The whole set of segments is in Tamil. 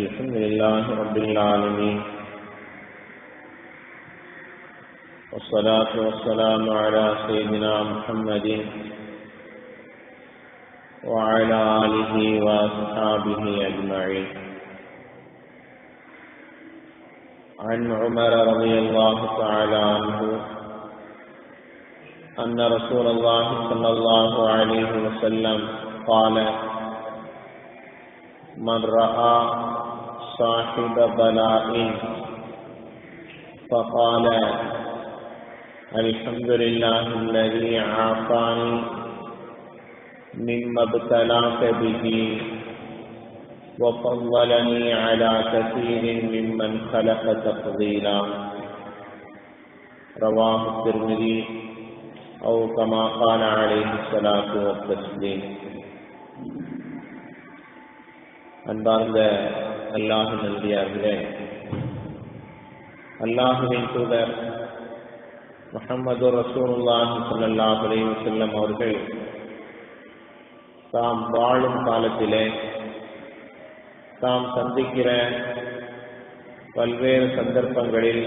الحمد لله رب العالمين. والصلاة والسلام على سيدنا محمد وعلى آله وأصحابه أجمعين. عن عمر رضي الله تعالى عنه أن رسول الله صلى الله عليه وسلم قال من رأى صاحب بلاء فقال الحمد لله الذي عافاني مما ابتلاك به وفضلني على كثير ممن خلق تفضيلا رواه الترمذي أو كما قال عليه الصلاة والتسليم அன்பார்ந்த அல்லாஹு நன்றியார்களே. அல்லாஹுவின் தூதர் முகமது ரசூலுல்லாஹி ஸல்லல்லாஹு அலைஹி வஸல்லம் அவர்கள் தாம் வாழும் காலத்திலே தாம் சந்திக்கிற பல்வேறு சந்தர்ப்பங்களில்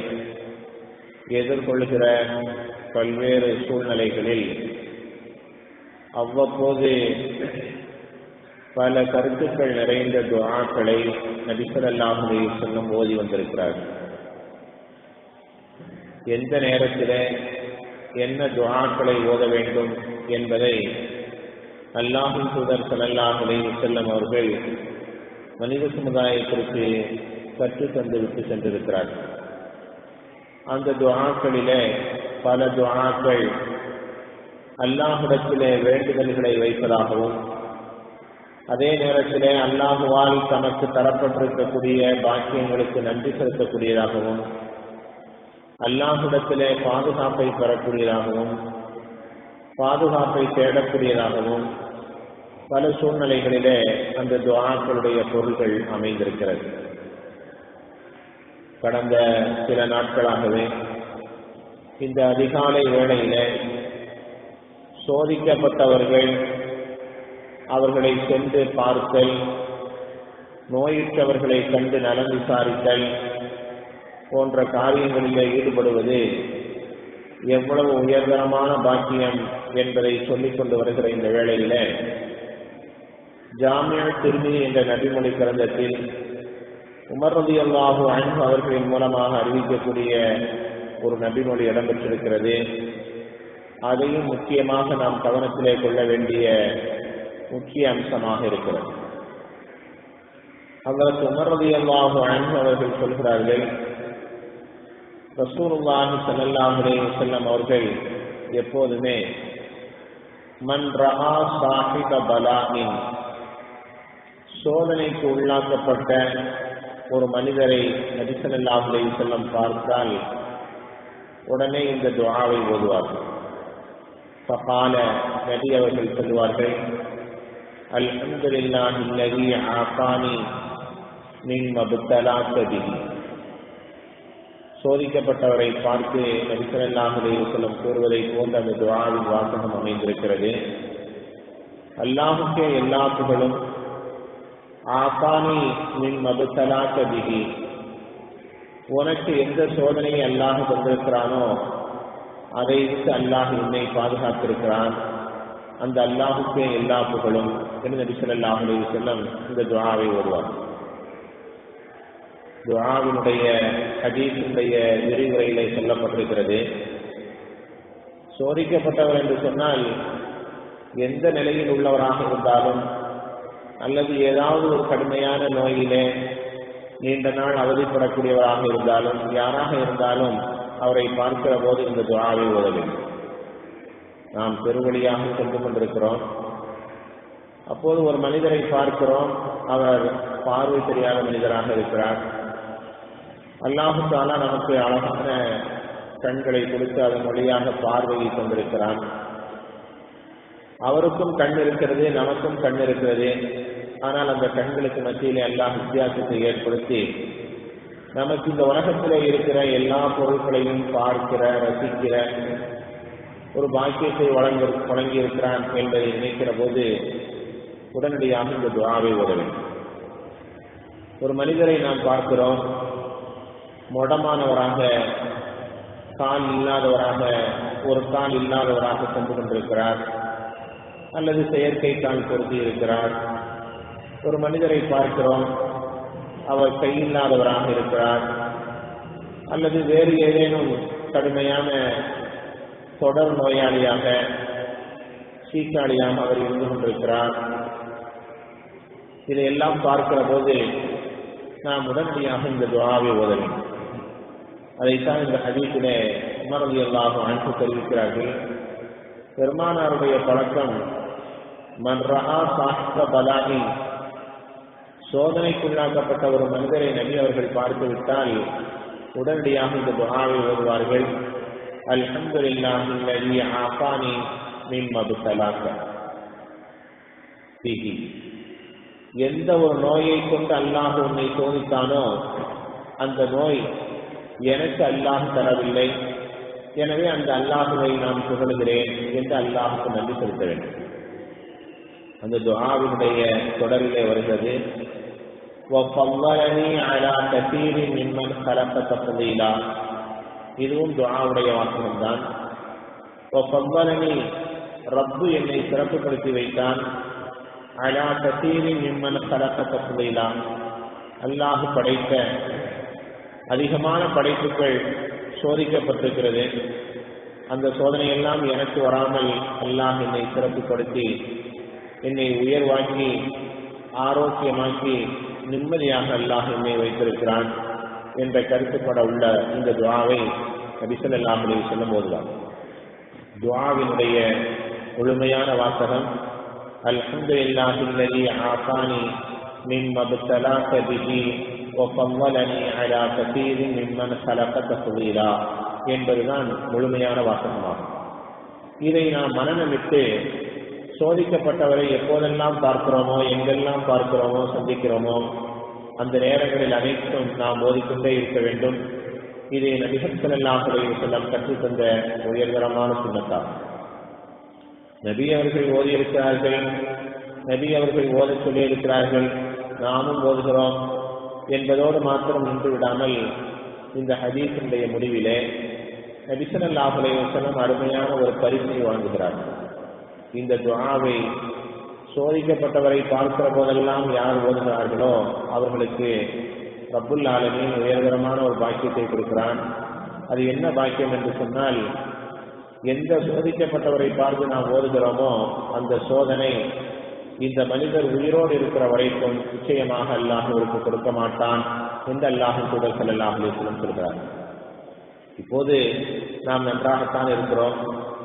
எதிர்கொள்கிற பல்வேறு சூழ்நிலைகளில் அவ்வப்போது பல கருத்துக்கள் நிறைந்த துவாக்களை நபிசல்லாஹுலே சொல்லும் ஓதி வந்திருக்கிறார். எந்த நேரத்தில் என்ன துவாக்களை ஓத வேண்டும் என்பதை அல்லாஹின் தூதர் சலல்லாஹுலே செல்லும் அவர்கள் மனித சமுதாயத்திற்கு கற்று தந்து விட்டு சென்றிருக்கிறார். அந்த துவாக்களில பல துவாக்கள் அல்லாஹிடத்திலே வேண்டுதல்களை வைப்பதாகவும் அதே நேரத்திலே அல்லாஹுவால் தமக்கு தரப்பட்டிருக்கக்கூடிய பாக்கியங்களுக்கு நன்றி செலுத்தக்கூடியதாகவும் அல்லாஹுடத்திலே பாதுகாப்பை பெறக்கூடியதாகவும் பாதுகாப்பை தேடக்கூடியதாகவும் பல சூழ்நிலைகளிலே அந்த துவாக்களுடைய பொருள்கள் அமைந்திருக்கிறது. கடந்த சில நாட்களாகவே இந்த அதிகாலை வேளையில சோதிக்கப்பட்டவர்கள் அவர்களை சென்று பார்த்தல். நோயுற்றவர்களை கண்டு நலம் விசாரித்தல் போன்ற காரியங்களில் ஈடுபடுவது எவ்வளவு உயர்தரமான பாக்கியம் என்பதை சொல்லிக் கொண்டு வருகிற இந்த வேளையில ஜாமியா திருமி என்ற நபிமொழி கிரந்தத்தில் உமர் ரதி அல்லாஹு அன்பு அவர்களின் மூலமாக அறிவிக்கக்கூடிய ஒரு நபிமொழி இடம்பெற்றிருக்கிறது. அதையும் முக்கியமாக நாம் கவனத்திலே கொள்ள வேண்டிய முக்கிய அம்சமாக இருக்கிறது. அதற்கு உமர்றது அல்லாஹு அவர்கள் சொல்கிறார்கள் ரசூருல்லாஹி சல்லாஹுலே செல்லம் அவர்கள் எப்போதுமே மன் ரஹா சாஹிப பலாமின் சோதனைக்கு உள்ளாக்கப்பட்ட ஒரு மனிதரை நபிசல்லாஹுலே செல்லம் பார்த்தால் உடனே இந்த துவாவை ஓதுவார்கள். ஃபகால நபி அவர்கள் சொல்லுவார்கள் الحمد لله الذي عافاني مما ابتلاك به சோதிக்கப்பட்டவரை பார்த்து நபிசல்லாஹுலே செல்லும் கூறுவதை போன்ற அந்த துவாவின் வாசகம் அமைந்திருக்கிறது அல்லாஹுக்கே எல்லா புகழும் ஆசானி மின் மபுத்தலாக்க பிகி உனக்கு எந்த சோதனையை அல்லாஹ் தந்திருக்கிறானோ அதை விட்டு அல்லாஹ் உன்னை பாதுகாத்திருக்கிறான் அந்த அல்லாஹுக்கே எல்லா புகழும். என்று நபி சொல்லாஹ் அலி செல்லம் இந்த துவாவை ஓடுவார் துவாவினுடைய ஹதீஸினுடைய விரிவுரையிலே சொல்லப்பட்டிருக்கிறது. சோதிக்கப்பட்டவர் என்று சொன்னால் எந்த நிலையில் உள்ளவராக இருந்தாலும் அல்லது ஏதாவது ஒரு கடுமையான நோயிலே நீண்ட நாள் அவதிப்படக்கூடியவராக இருந்தாலும் யாராக இருந்தாலும் அவரை பார்க்கிற போது இந்த துவாவை ஓத வேண்டும். நாம் பெருவழியாக சென்று கொண்டிருக்கிறோம் அப்போது ஒரு மனிதரை பார்க்கிறோம். அவர் பார்வை தெரியாத மனிதராக இருக்கிறார். அல்லாஹு தாலா நமக்கு அழகான கண்களை கொடுத்து அதன் வழியாக பார்வையை கொண்டிருக்கிறான் அவருக்கும் கண் இருக்கிறது நமக்கும் கண் இருக்கிறது. ஆனால் அந்த கண்களுக்கு மத்தியிலே எல்லா வித்தியாசத்தை ஏற்படுத்தி நமக்கு இந்த உலகத்திலே இருக்கிற எல்லா பொருட்களையும் பார்க்கிற ரசிக்கிற ஒரு பாக்கியத்தை வழங்க வழங்கியிருக்கிறான் என்பதை நினைக்கிற போது உடனடியாக இந்த துவாவை உதவும் ஒரு மனிதரை நாம் பார்க்கிறோம். மொடமானவராக கால் இல்லாதவராக ஒரு கால் இல்லாதவராக சென்று கொண்டிருக்கிறார். அல்லது செயற்கை கால் பொருத்தி இருக்கிறார். ஒரு மனிதரை பார்க்கிறோம். அவர் கையில்லாதவராக இருக்கிறார். அல்லது வேறு ஏதேனும் கடுமையான தொடர் நோயாளியாக சீக்காளியாக அவர் இருந்து கொண்டிருக்கிறார். இதையெல்லாம் பார்க்கிற போது நாம் உடனடியாக இந்த துவாவை ஓத அதைத்தான் இந்த ஹதீஸிலே உமரது எல்லாரும் அனுப்பி தெரிவிக்கிறார்கள். பெருமானாருடைய பழக்கம் மன்ரஹா சாஸ்திர பலாகி சோதனைக்குள்ளாக்கப்பட்ட ஒரு மனிதரை நபி அவர்கள் பார்த்துவிட்டால் உடனடியாக இந்த துகாவை ஓதுவார்கள். அல்ஹம்துலில்லாஹி அல்லதி ஆஃபானி மின் மதுத்தலாக்க பிஹி எந்த ஒரு நோயை கொண்டு அல்லாஹ் உன்னை சோதித்தானோ அந்த நோய் எனக்கு அல்லாஹ் தரவில்லை எனவே அந்த அல்லாஹுவை நான் புகழுகிறேன் என்று அல்லாஹுக்கு நன்றி செலுத்த வேண்டும் அந்த துஆவினுடைய தொடரிலே வருகிறது وَفَضَّلَنِي عَلَى كَثِيرٍ مِّمَّنْ خَلَقَ تَفْضِيلًا இதுவும் துவாவுடைய வாசகம்தான். பவ்வலனி ரப்பு என்னை சிறப்புப்படுத்தி வைத்தான். அலா கசீரின் நிம்மன கலக்க தப்புதையிலா அல்லாஹு படைத்த அதிகமான படைப்புகள் சோதிக்கப்பட்டிருக்கிறது. அந்த சோதனையெல்லாம் எனக்கு வராமல் அல்லாஹ் என்னை சிறப்புப்படுத்தி என்னை உயர்வாக்கி ஆரோக்கியமாக்கி நிம்மதியாக அல்லாஹ் என்னை வைத்திருக்கிறான். என்ற கருத்துப்பட உள்ள இந்த துவாவை நபிசல்லாம் அலி சொல்லும் போதுதான் துவாவினுடைய முழுமையான வாசகம் அல்ஹந்து இல்லாஹில்லி ஆசானி மின் மபுத்தலா கதிகி ஒப்பம்மலனி அலா கதீரி மிம்மன் சலக தசுவீரா என்பதுதான் முழுமையான வாசகமாகும். இதை நாம் மனநமிட்டு சோதிக்கப்பட்டவரை எப்போதெல்லாம் பார்க்கிறோமோ எங்கெல்லாம் பார்க்கிறோமோ சந்திக்கிறோமோ அந்த நேரங்களில் அனைத்தும் நாம் ஓதிக்கொண்டே இருக்க வேண்டும். இதை நபிகள் செல்லாஹலை செல்லம் கற்றுத்தந்த உயர்தரமான சுண்ணத்தாகும் நபி அவர்கள் ஓதி இருக்கிறார்கள் நபி அவர்கள் ஓத சொல்லியிருக்கிறார்கள். நாமும் ஓதுகிறோம் என்பதோடு மாத்திரம் நின்று விடாமல் இந்த ஹதீஸினுடைய முடிவிலே நபிசல்லாஹுலே செல்லம் அருமையான ஒரு பரிசை வழங்குகிறார்கள் இந்த துவாவை சோதிக்கப்பட்டவரை பார்க்கிற போதெல்லாம் யார் ஓதுகிறார்களோ அவர்களுக்கு ரப்புல் ஆலமின் உயர்தரமான ஒரு பாக்கியத்தை கொடுக்கிறான். அது என்ன பாக்கியம் என்று சொன்னால் எந்த சோதிக்கப்பட்டவரை பார்த்து நாம் ஓதுகிறோமோ அந்த சோதனை இந்த மனிதர் உயிரோடு இருக்கிற வரைக்கும் நிச்சயமாக அல்லாஹருக்கு கொடுக்க மாட்டான் என்று அல்லாஹ் கூட சல்லாஹ் அலிஸ்லம் சொல்கிறார். இப்போது நாம் நன்றாகத்தான் இருக்கிறோம்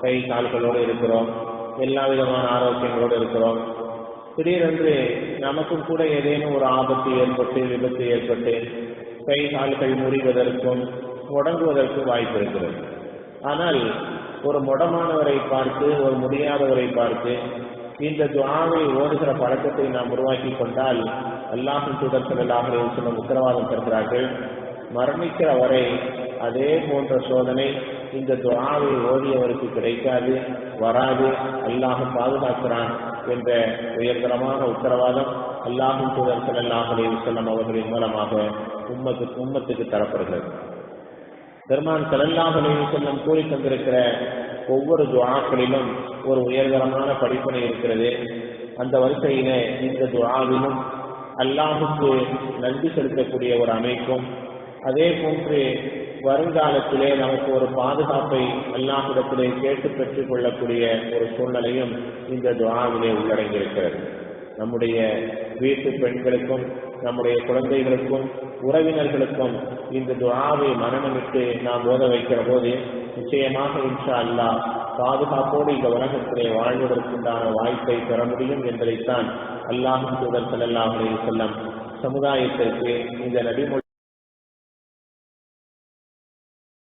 கை கால்களோடு இருக்கிறோம் எல்லா விதமான ஆரோக்கியங்களோடு இருக்கிறோம். திடீரென்று நமக்கும் கூட ஏதேனும் ஒரு ஆபத்து ஏற்பட்டு விபத்து ஏற்பட்டு கை கால்கள் முறிவதற்கும் முடங்குவதற்கும் வாய்ப்பு இருக்கிறது. ஆனால் ஒரு முடமானவரை பார்த்து ஒரு முடியாதவரை பார்த்து இந்த துவாவை ஓடுகிற பழக்கத்தை நாம் உருவாக்கி கொண்டால் அல்லாஹும் தூதர் செல்லாக சொல்லும் உத்தரவாதம் தருகிறார்கள். மரணிக்கிற வரை அதே போன்ற சோதனை இந்த துவாவை ஓதியவருக்கு கிடைக்காது வராது அல்லாஹ் பாதுகாக்கிறான் என்ற உயர்தரமான உத்தரவாதம் அல்லாஹும் தூதர் செல்லாக செல்லம் அவர்களின் மூலமாக உம்மது உம்மத்துக்கு தரப்படுகிறது. பெருமான் செல்லல்லாஹ் செல்லம் கூறி தந்திருக்கிற ஒவ்வொரு துவாக்களிலும் ஒரு உயர்தரமான படிப்பனை இருக்கிறது. அந்த வரிசையில இந்த துவாவிலும் அல்லாஹுக்கு நன்றி செலுத்தக்கூடிய ஒரு அமைப்பும் அதே போன்று வருங்காலத்திலே நமக்கு ஒரு பாதுகாப்பை அல்லாஹிடத்திலே கேட்டு பெற்றுக் கொள்ளக்கூடிய ஒரு சூழ்நிலையும் இந்த துவாவிலே உள்ளடங்கியிருக்கிறது. நம்முடைய வீட்டு பெண்களுக்கும் நம்முடைய குழந்தைகளுக்கும் உறவினர்களுக்கும் இந்த துவாவை மனநமிட்டு நாம் ஓத வைக்கிற போது நிச்சயமாக இன்ஷா அல்லாஹ் பாதுகாப்போடு இந்த உலகத்திலே வாழ்வதற்குண்டான வாய்ப்பை பெற முடியும் என்பதைத்தான் அல்லாஹும் தூதர் செல்லல்லாஹ் செல்லம் சமுதாயத்திற்கு இந்த நபிமொழி